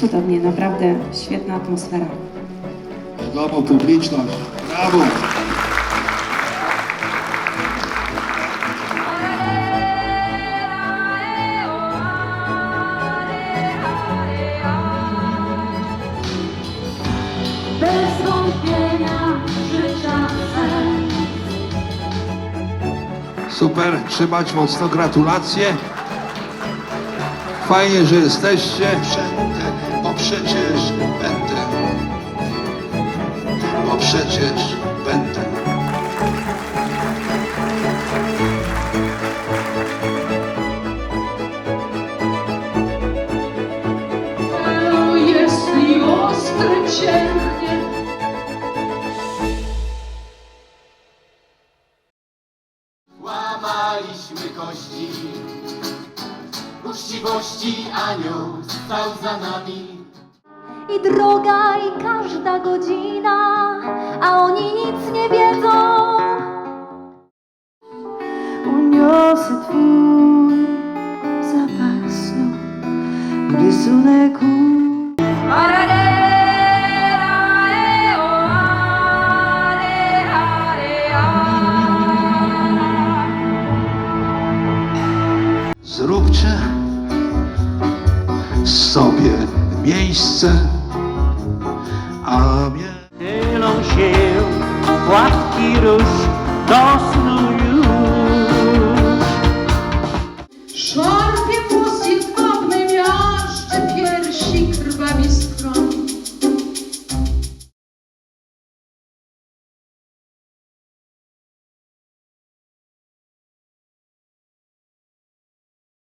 Cudownie, naprawdę świetna atmosfera. Brawo publiczność, brawo! Bez wątpienia życzę sen Super, trzymać mocno, gratulacje. Fajnie, że jesteście. Będę, bo przecież będę. Bo przecież będę. Jeśli ostry cięgnie Łamaliśmy kości Uczciwości anioł stał za nami I droga, i każda godzina, a oni nic nie wiedzą. Uniosę twój zapach snu, rysunek ust. Zróbcie sobie miejsce, a mnie. Tylą się płatki róż do snu już.